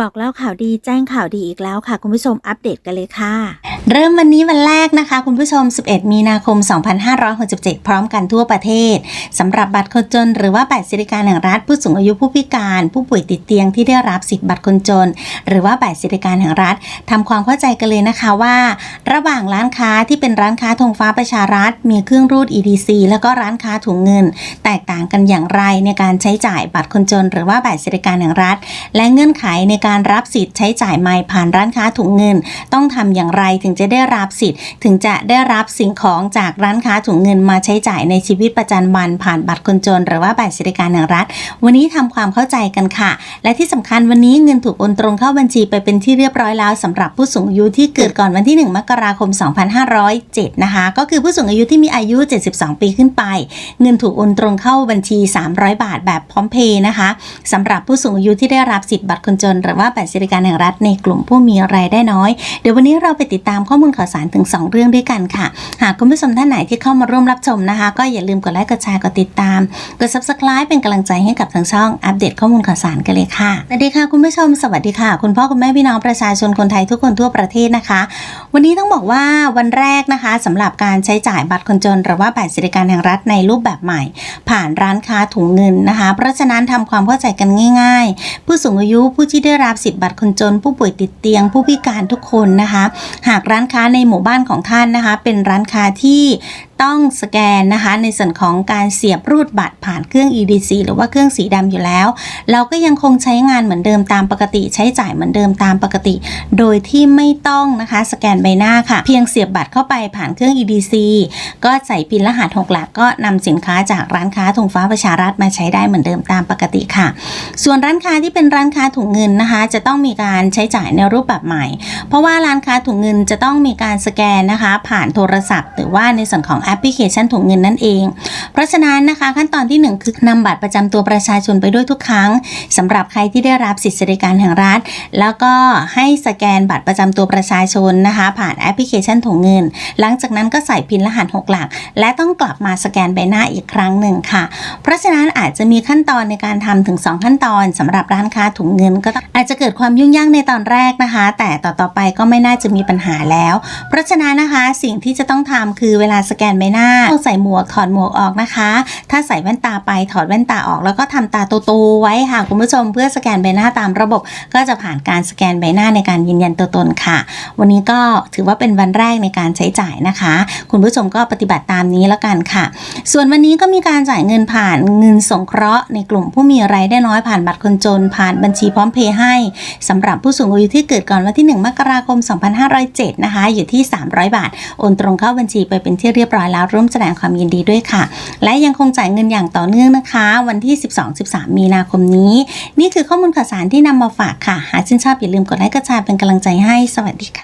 บอกเล่าข่าวดีแจ้งข่าวดีอีกแล้วค่ะ คุณผู้ชมอัปเดตกันเลยค่ะ เริ่มวันนี้วันแรกนะคะ คุณผู้ชม 11 มีนาคม 2567 พร้อมกันทั่วประเทศสำหรับบัตรคนจน หรือว่าบัตรสวัสดิการแห่งรัฐผู้สูงอายุผู้พิการ ผู้ป่วยติดเตียงที่ได้รับสิทธิ์บัตรคนจน หรือว่าบัตรสวัสดิการแห่งรัฐทำความเข้าใจกันเลยนะคะว่า ระหว่างร้านค้าที่เป็นร้านค้าธงฟ้าประชารัฐ มีเครื่องรูด EDC แล้วก็ร้านค้าถุงเงิน แตกต่างกันอย่างไรในการใช้จ่ายบัตรคนจน หรือว่าบัตรสวัสดิการแห่งรัฐ และเงื่อนไขในการรับสิทธิ์ใช้จ่ายไม่ผ่านร้านค้าถุงเงิน ต้องทำอย่างไรถึงจะได้รับสิทธิ์ ถึงจะได้รับสิ่งของจากร้านค้าถุงเงินมาใช้จ่ายในชีวิตประจำวันผ่านบัตรคนจน หรือว่าบัตรสวัสดิการแห่งรัฐ วันนี้ทำความเข้าใจกันค่ะ และที่สำคัญวันนี้เงินถูกโอนตรงเข้าบัญชีไปเป็นที่เรียบร้อยแล้วสำหรับผู้สูงอายุที่เกิดก่อนวันที่ 1 มกราคม 2507 นะคะ ก็คือผู้สูงอายุที่มีอายุ 72 ปีขึ้นไป เงินถูกโอนตรงเข้าบัญชี 300 บาทแบบพร้อมเพย์นะคะสำหรับผู้สูงอายุที่ได้รับสิทธิ์บัตรคนจน หรือว่าบัตรสวัสดิการแห่งรัฐในกลุ่มผู้มีรายได้น้อย เดี๋ยววันนี้เราไปติดตามข้อมูลข่าวสารถึง 2 เรื่องด้วยกันค่ะ หากคุณผู้ชมท่านไหนที่เข้ามาร่วมรับชมนะคะ ก็อย่าลืมกดไลค์กดแชร์กดติดตาม กด subscribe เป็นกำลังใจให้กับทางช่องอัปเดตข้อมูลข่าวสารกันเลยค่ะสวัสดีค่ะคุณผู้ชมสวัสดีค่ะ คุณพ่อคุณแม่พี่น้องประชาชนคนไทยทุกคนทั่วประเทศนะคะ วันนี้ต้องบอกว่าวันแรกนะคะสำหรับการใช้จ่ายบัตรคนจน หรือว่าบัตรสวัสดิการแห่งรัฐในรูปแบบใหม่ ผ่านร้านค้าถุงเงินนะคะ เพราะฉะนั้นทำความเข้าใจกันง่าย ๆ ผู้สูงอายุผู้ที่ได้รับสิทธิบัตรคนจน ผู้ป่วยติดเตียง ผู้พิการทุกคนนะคะ หากร้านค้าในหมู่บ้านของท่านนะคะ เป็นร้านค้าที่ต้องสแกนนะคะ ในส่วนของการเสียบรูดบัตรผ่านเครื่อง EDC หรือว่าเครื่องสีดำอยู่แล้ว เราก็ยังคงใช้งานเหมือนเดิมตามปกติ ใช้จ่ายเหมือนเดิมตามปกติ โดยที่ไม่ต้องนะคะ สแกนใบหน้าค่ะ เพียงเสียบบัตรเข้าไปผ่านเครื่อง EDC ก็ใส่พินรหัสหกหลักก็นำสินค้าจากร้านค้าธงฟ้าประชารัฐมาใช้ได้เหมือนเดิมตามปกติค่ะ ส่วนร้านค้าที่เป็นร้านค้าถุงเงินนะคะ จะต้องมีการใช้จ่ายในรูปแบบใหม่ เพราะว่าร้านค้าถุงเงินจะต้องมีการสแกนนะคะ ผ่านโทรศัพท์ หรือว่าในส่วนของแอปพลิเคชันถุงเงินนั่นเอง เพราะฉะนั้นนะคะขั้นตอนที่หนึ่งคือนำบัตรประจำตัวประชาชนไปด้วยทุกครั้งสำหรับใครที่ได้รับสิทธิสวัสดิการแห่งรัฐ แล้วก็ให้สแกนบัตรประจำตัวประชาชนนะคะ ผ่านแอปพลิเคชันถุงเงิน หลังจากนั้นก็ใส่พินรหัสหกหลัก และต้องกลับมาสแกนใบหน้าอีกครั้งหนึ่งค่ะ เพราะฉะนั้นอาจจะมีขั้นตอนในการทำถึง 2 ขั้นตอนสำหรับร้านค้าถุงเงินก็อาจจะเกิดความยุ่งยากในตอนแรกนะคะ แต่ต่อๆไปก็ไม่น่าจะมีปัญหาแล้ว เพราะฉะนั้นนะคะสิ่งที่จะต้องทำคือเวลาสแกนใบหน้าต้องใส่หมวกถอดหมวกออกนะคะ ถ้าใส่แว่นตาไปถอดแว่นตาออก แล้วก็ทำตาโตๆไว้ค่ะคุณผู้ชมเพื่อสแกนใบหน้าตามระบบ ก็จะผ่านการสแกนใบหน้าในการยืนยันตัวตนค่ะ วันนี้ก็ถือว่าเป็นวันแรกในการใช้จ่ายนะคะ คุณผู้ชมก็ปฏิบัติตามนี้แล้วกันค่ะ ส่วนวันนี้ก็มีการจ่ายเงินผ่านเงินสงเคราะห์ในกลุ่มผู้มีรายได้น้อยผ่านบัตรคนจน ผ่านบัญชีพร้อมเพย์ให้สำหรับผู้สูงอายุที่เกิดก่อนวันที่ 1 มกราคม 2507 นะคะ อยู่ที่ 300 บาท โอนตรงเข้าบัญชีไปเป็นที่เรียบร้อยอยแล้วร่วมแสดงความยินดีด้วยค่ะ และยังคงจ่ายเงินอย่างต่อเนื่องนะคะ วันที่ 12-13 มีนาคมนี้ นี่คือข้อมูลข่าวสารที่นำมาฝากค่ะ หากชื่นชอบอย่าลืมกดไลค์กดแชร์เป็นกำลังใจให้สวัสดีค่ะ